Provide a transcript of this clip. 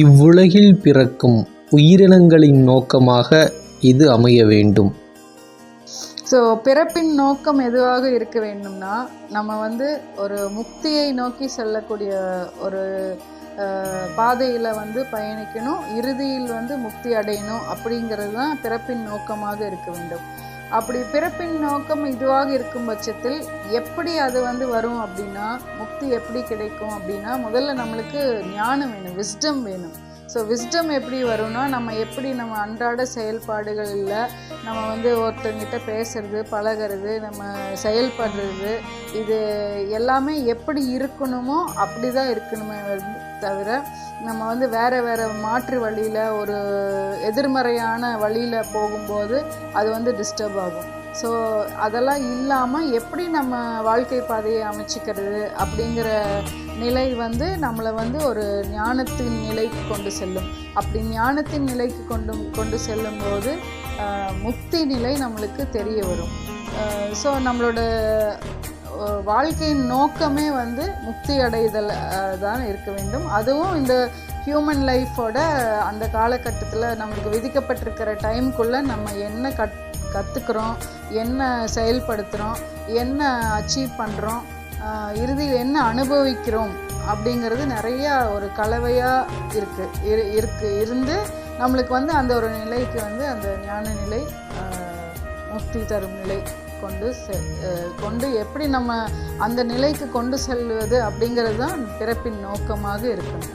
இவ்வுலகில் பிறக்கும் உயிரினங்களின் நோக்கமாக இது அமைய வேண்டும். ஸோ பிறப்பின் நோக்கம் எதுவாக இருக்க வேண்டும்னா நம்ம வந்து ஒரு முக்தியை நோக்கி செல்லக்கூடிய ஒரு பாதையில் வந்து பயணிக்கணும் இறுதியில் வந்து முக்தி அடையணும் அப்படிங்கிறது தான் பிறப்பின் நோக்கமாக இருக்க வேண்டும். அப்படி பிறப்பின் நோக்கம் இதுவாக இருக்கும் பட்சத்தில் எப்படி அது வந்து வரும் அப்படின்னா முக்தி எப்படி கிடைக்கும் அப்படின்னா முதல்ல நம்மளுக்கு ஞானம் வேணும் விஸ்டம் வேணும். ஸோ விஸ்டம் எப்படி வரும்னா நம்ம எப்படி நம்ம அன்றாட செயல்பாடுகளில் நம்ம வந்து ஒருத்தங்கிட்ட பேசுறது பழகிறது நம்ம செயல்படுறது இது எல்லாமே எப்படி இருக்கணுமோ அப்படி தான் இருக்கணுமே தவிர நம்ம வந்து வேறு வேறு மாற்று வழியில் ஒரு எதிர்மறையான வழியில் போகும்போது அது வந்து டிஸ்டர்ப் ஆகும். ஸோ அதெல்லாம் இல்லாமல் எப்படி நம்ம வாழ்க்கை பாதையை அமைச்சிக்கிறது அப்படிங்கிற நிலை வந்து நம்மளை வந்து ஒரு ஞானத்தின் நிலைக்கு கொண்டு செல்லும். அப்படி ஞானத்தின் நிலைக்கு கொண்டு கொண்டு செல்லும்போது முக்தி நிலை நம்மளுக்கு தெரிய வரும். ஸோ நம்மளோட வாழ்க்கையின் நோக்கமே வந்து முக்தி அடைதல் தான் இருக்க வேண்டும். அதுவும் இந்த ஹியூமன் லைஃபோட அந்த காலகட்டத்தில் நம்மளுக்கு விதிக்கப்பட்டிருக்கிற டைம்குள்ளே நம்ம என்ன கட் கற்றுக்குறோம் என்ன செயல்படுத்துகிறோம் என்ன அச்சீவ் பண்ணுறோம் இறுதியில் என்ன அனுபவிக்கிறோம் அப்படிங்கிறது நிறையா ஒரு கலவையாக இருக்குது இரு இருக்கு இருந்து நம்மளுக்கு வந்து அந்த ஒரு நிலைக்கு வந்து அந்த ஞான நிலை முக்தி தரும் நிலை கொண்டு செ கொண்டு எப்படி நம்ம அந்த நிலைக்கு கொண்டு செல்வது அப்படிங்கிறது தான் பிறப்பின் நோக்கமாக இருக்கணும்